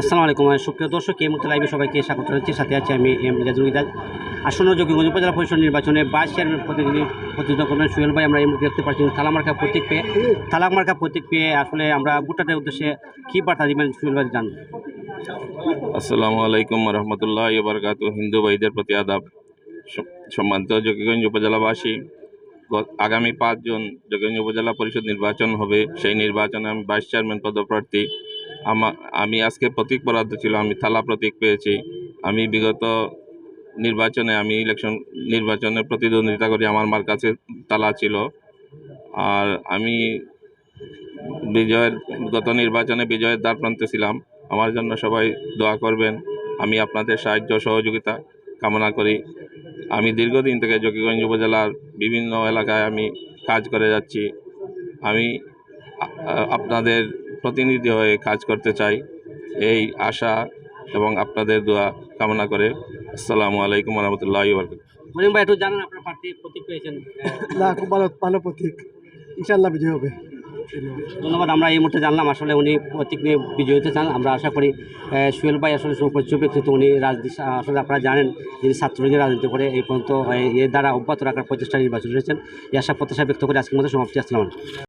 আসসালামু আলাইকুম সুপ্রিয় দর্শক, এই মুহূর্তে লাইভে সবাইকে স্বাগত জানাচ্ছি। সাথে আছে আমি এম মিজাজুল ইদাজ আসন্ন যোগীগঞ্জ উপজেলা পরিষদ নির্বাচনে বাইশ চেয়ারম্যান প্রতিনিধি প্রতিনিধিত্ব করবেন সুহেল ভাই, আমরা এই মুহূর্তে দেখতে পাচ্ছি থালামার্কা প্রতীক পেয়ে। থালামার্কা প্রতীক পেয়ে আসলে আমরা ভোটারদের উদ্দেশ্যে কী বার্তা দিবেন সুহেল ভাই জান আসসালামু আলাইকুম রহমতুল্লাহ বরকাত হিন্দু ভাইদের প্রতি আদাব। সম্মানিত যোগীগঞ্জ উপজেলাবাসী আগামী পাঁচ জুন যোগীগঞ্জ উপজেলা পরিষদ নির্বাচন হবে। সেই নির্বাচনে আমি ভাইস চেয়ারম্যান পদপ্রার্থী আমা আজকে প্রতীক বরাদ্দ ছিল, আমি থালা প্রতীক পেয়েছি। আমি বিগত নির্বাচনে, আমি ইলেকশন নির্বাচনে প্রতিদ্বন্দ্বিতা করি, আমার মার কাছে তালা ছিল। আর আমি বিজয়ের, গত নির্বাচনে বিজয়ের দ্বার প্রান্তে ছিলাম। আমার জন্য সবাই দোয়া করবেন। আমি আপনাদের সাহায্য, সহযোগিতা কামনা করি। আমি দীর্ঘদিন থেকে জকিগঞ্জ উপজেলার বিভিন্ন এলাকায় আমি কাজ করে যাচ্ছি। আমি আপনাদের প্রতিনিধি হয়ে কাজ করতে চাই। এই আশা এবং আপনাদের দোয়া কামনা করে আসসালামু আলাইকুম রহমতুল্লাহ বরকাত মনিম ভাই একটু জানান আপনার প্রার্থী প্রতীক পেয়েছেন না খুব ভালো ভালো প্রতীক। ইনশাল্লাহ বিজয় হবে। ধন্যবাদ আমরা এই মুহূর্তে জানলাম আসলে উনি প্রতীক নিয়ে বিজয়ী হতে চান। আমরা আশা করি সুহেল ভাই আসলে সুপরিচিত উনি রাজনীতি আসলে আপনারা জানেন যিনি ছাত্রলীগের রাজনীতি করে এই পর্যন্ত এর দ্বারা অব্যাহত রাখার প্রচেষ্টা নির্বাচন রয়েছেন এই আশা প্রত্যাশা ব্যক্ত করে আজকের মধ্যে সমাপ্তি। আসসালাম